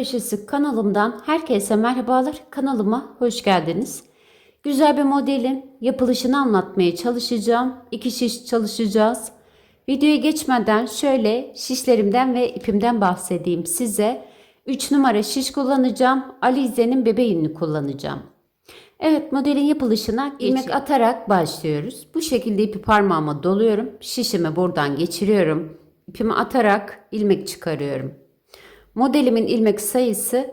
Köşesi kanalımdan herkese merhabalar. Kanalıma hoş geldiniz. Güzel bir modelin yapılışını anlatmaya çalışacağım. İki şiş çalışacağız. Videoya geçmeden şöyle şişlerimden ve ipimden bahsedeyim size. 3 numara şiş kullanacağım. Alize'nin bebeğini kullanacağım. Evet modelin yapılışına ilmek atarak başlıyoruz. Bu şekilde ipi parmağıma doluyorum. Şişimi buradan geçiriyorum. İpimi atarak ilmek çıkarıyorum. Modelimin ilmek sayısı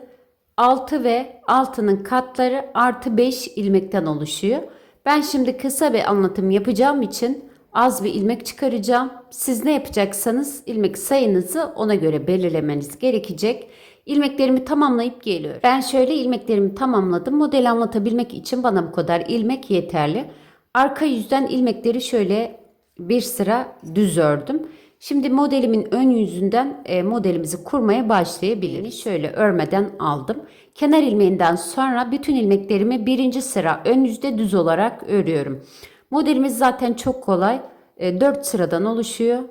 6 ve 6'nın katları artı 5 ilmekten oluşuyor. Ben şimdi kısa bir anlatım yapacağım için az bir ilmek çıkaracağım. Siz ne yapacaksanız ilmek sayınızı ona göre belirlemeniz gerekecek. İlmeklerimi tamamlayıp geliyorum. Ben şöyle ilmeklerimi tamamladım. Modeli anlatabilmek için bana bu kadar ilmek yeterli. Arka yüzden ilmekleri şöyle bir sıra düz ördüm. Şimdi modelimin ön yüzünden e, modelimizi kurmaya başlayabiliriz. Şöyle örmeden aldım. Kenar ilmeğinden sonra bütün ilmeklerimi birinci sıra ön yüzde düz olarak örüyorum. Modelimiz zaten çok kolay. E, 4 sıradan oluşuyor.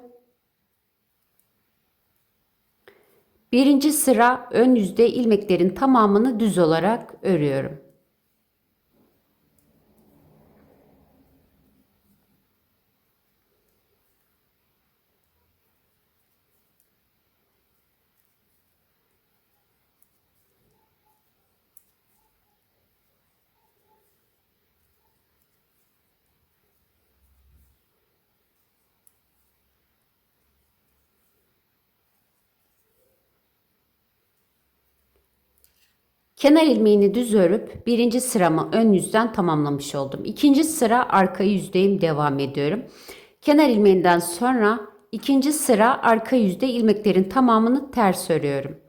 Birinci sıra ön yüzde ilmeklerin tamamını düz olarak örüyorum. Kenar ilmeğini düz örüp birinci sıramı ön yüzden tamamlamış oldum. İkinci sıra arka yüzdeyim devam ediyorum. Kenar ilmeğinden sonra ikinci sıra arka yüzde ilmeklerin tamamını ters örüyorum.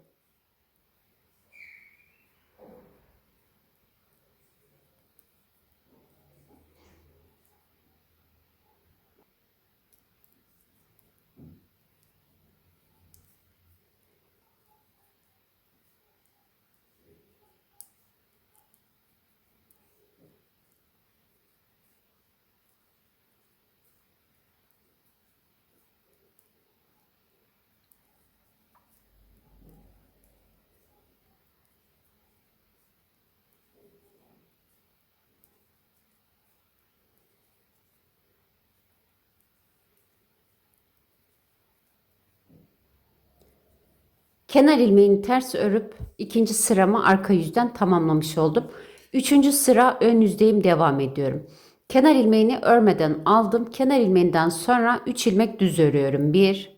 Kenar ilmeğini ters örüp ikinci sıramı arka yüzden tamamlamış oldum. Üçüncü sıra ön yüzdeyim devam ediyorum. Kenar ilmeğini örmeden aldım. Kenar ilmeğinden sonra 3 ilmek düz örüyorum. 1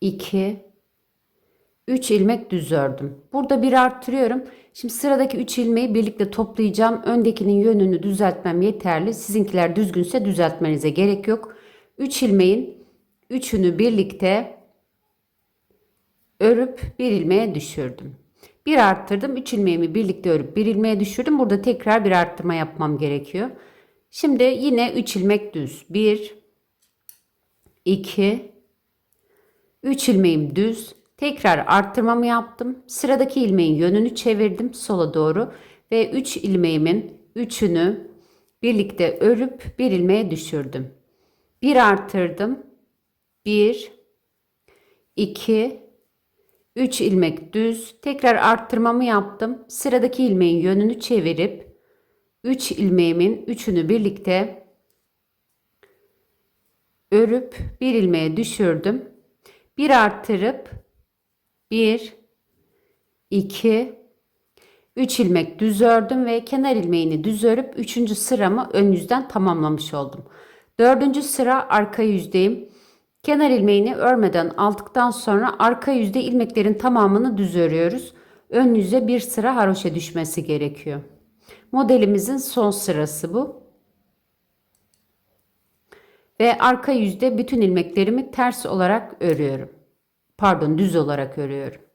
2 3 ilmek düz ördüm. Burada bir arttırıyorum. Şimdi sıradaki 3 ilmeği birlikte toplayacağım. Öndekinin yönünü düzeltmem yeterli. Sizinkiler düzgünse düzeltmenize gerek yok. 3 ilmeğin üçünü birlikte örüp bir ilmeğe düşürdüm. Bir arttırdım. 3 ilmeğimi birlikte örüp bir ilmeğe düşürdüm. Burada tekrar bir arttırma yapmam gerekiyor. Şimdi yine 3 ilmek düz. 1 2 3 ilmeğim düz. Tekrar arttırmamı yaptım. Sıradaki ilmeğin yönünü çevirdim sola doğru ve 3 ilmeğimin üçünü birlikte örüp bir ilmeğe düşürdüm. Bir arttırdım. 1 2 3 ilmek düz. Tekrar arttırmamı yaptım. Sıradaki ilmeğin yönünü çevirip 3 ilmeğimin üçünü birlikte örüp bir ilmeğe düşürdüm. Bir arttırıp 1 2 3 ilmek düz ördüm ve kenar ilmeğini düz örüp 3. sıramı ön yüzden tamamlamış oldum. 4. sıra arka yüzdeyim. Kenar ilmeğini örmeden aldıktan sonra arka yüzde ilmeklerin tamamını düz örüyoruz. Ön yüze bir sıra haroşa düşmesi gerekiyor. Modelimizin son sırası bu. Ve arka yüzde bütün ilmeklerimi ters olarak örüyorum. Pardon düz olarak örüyorum.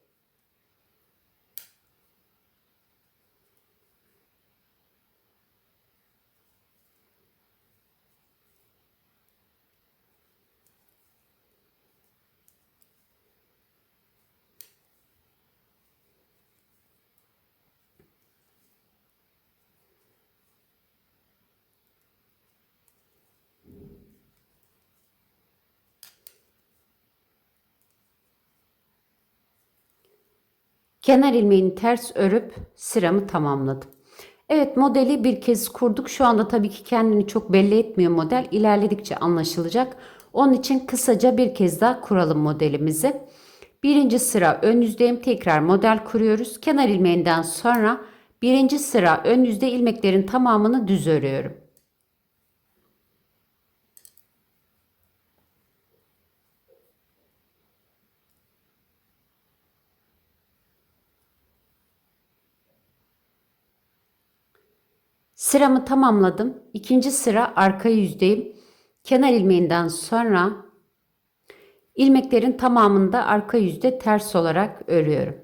Kenar ilmeğini ters örüp sıramı tamamladım. Evet modeli bir kez kurduk. Şu anda tabii ki kendini çok belli etmiyor model. İlerledikçe anlaşılacak. Onun için kısaca bir kez daha kuralım modelimizi. Birinci sıra ön yüzdeyim. Tekrar model kuruyoruz. Kenar ilmeğinden sonra birinci sıra ön yüzde ilmeklerin tamamını düz örüyorum. Sıramı tamamladım. İkinci sıra arka yüzdeyim. Kenar ilmeğinden sonra ilmeklerin tamamında arka yüzde ters olarak örüyorum.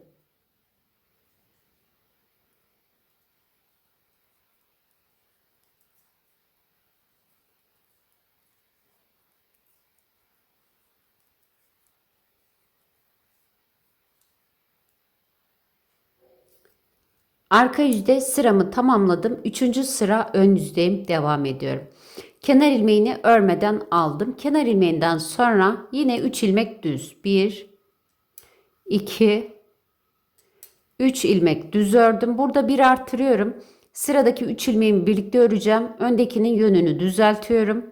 Arka yüzde sıramı tamamladım. Üçüncü sıra ön yüzdeyim. Devam ediyorum. Kenar ilmeğini örmeden aldım. Kenar ilmeğinden sonra yine 3 ilmek düz. 1 2 3 ilmek düz ördüm. Burada bir artırıyorum. Sıradaki 3 ilmeğimi birlikte öreceğim. Öndekinin yönünü düzeltiyorum.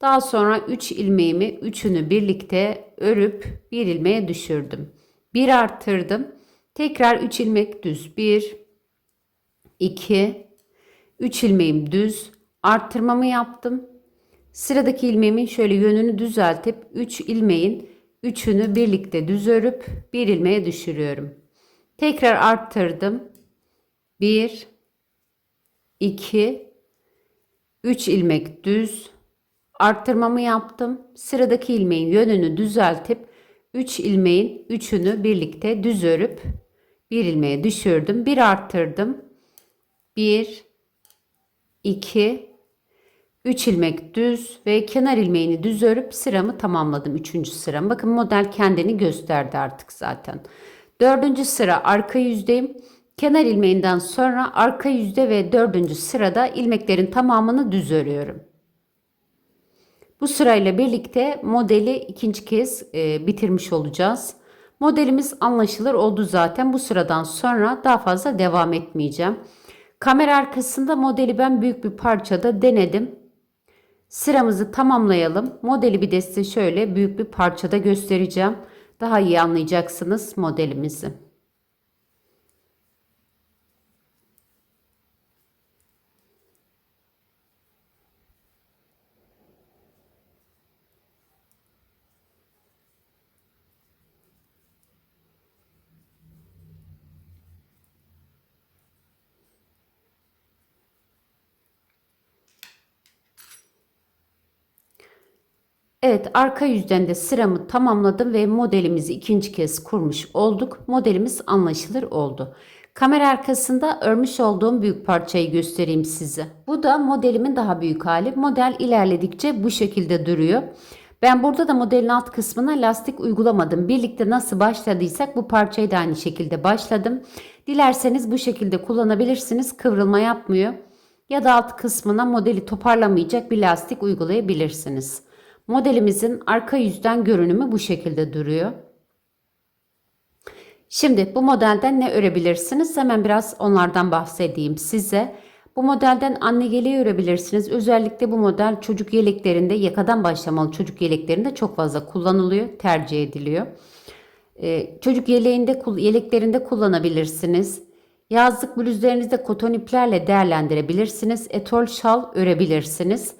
Daha sonra 3 ilmeğimi üçünü birlikte örüp bir ilmeğe düşürdüm. Bir arttırdım. Tekrar 3 ilmek düz. 1 2 3 ilmeğim düz arttırmamı yaptım. Sıradaki ilmeğimin şöyle yönünü düzeltip 3 ilmeğin üçünü birlikte düz örüp bir ilmeğe düşürüyorum. Tekrar arttırdım. 1 2 3 ilmek düz arttırmamı yaptım. Sıradaki ilmeğin yönünü düzeltip 3 ilmeğin üçünü birlikte düz örüp bir ilmeğe düşürdüm. Bir arttırdım. 1 2 3 ilmek düz ve kenar ilmeğini düz örüp sıramı tamamladım. 3. sıram. Bakın model kendini gösterdi artık zaten. 4. sıra arka yüzdeyim. Kenar ilmeğinden sonra arka yüzde ve 4. sırada ilmeklerin tamamını düz örüyorum. Bu sırayla birlikte modeli ikinci kez e, bitirmiş olacağız. Modelimiz anlaşılır oldu zaten. Bu sıradan sonra daha fazla devam etmeyeceğim. Kamera arkasında modeli ben büyük bir parçada denedim. Sıramızı tamamlayalım. Modeli bir de size şöyle büyük bir parçada göstereceğim. Daha iyi anlayacaksınız modelimizi. Evet arka yüzden de sıramı tamamladım ve modelimizi ikinci kez kurmuş olduk. Modelimiz anlaşılır oldu. Kamera arkasında örmüş olduğum büyük parçayı göstereyim size. Bu da modelimin daha büyük hali. Model ilerledikçe bu şekilde duruyor. Ben burada da modelin alt kısmına lastik uygulamadım. Birlikte nasıl başladıysak bu parçayı da aynı şekilde başladım. Dilerseniz bu şekilde kullanabilirsiniz. Kıvrılma yapmıyor. Ya da alt kısmına modeli toparlamayacak bir lastik uygulayabilirsiniz. Modelimizin arka yüzden görünümü bu şekilde duruyor. Şimdi bu modelden ne örebilirsiniz? Hemen biraz onlardan bahsedeyim size. Bu modelden anne yeleği örebilirsiniz. Özellikle bu model çocuk yeleklerinde yakadan başlamalı çocuk yeleklerinde çok fazla kullanılıyor, tercih ediliyor. Ee, çocuk yeleğinde yeleklerinde kullanabilirsiniz. Yazlık bluzlarınızda koton iplerle değerlendirebilirsiniz. Etol şal örebilirsiniz.